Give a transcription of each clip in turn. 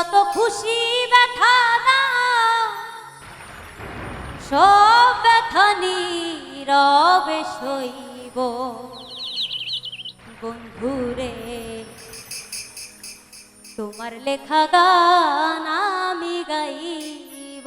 যত খুশি ব্যথা দাও সব ব্যথা নীরবে সইব। বন্ধুরে তোমার লেখা গান আমি গাইব।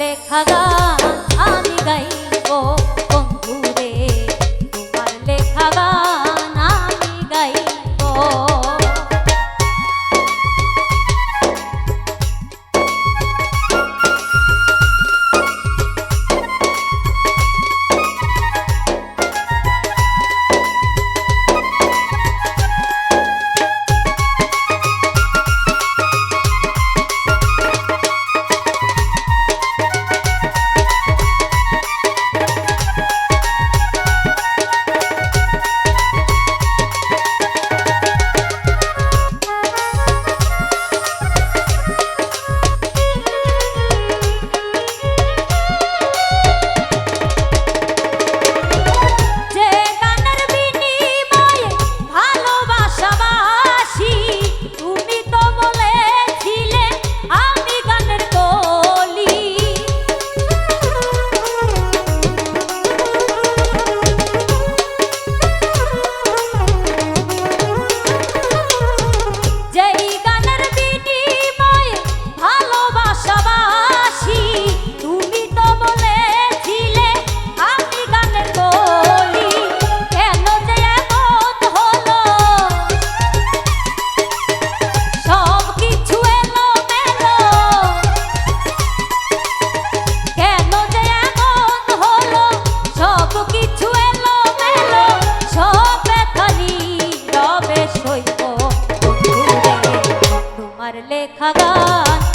লেখা গা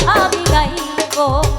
আমি গাইব।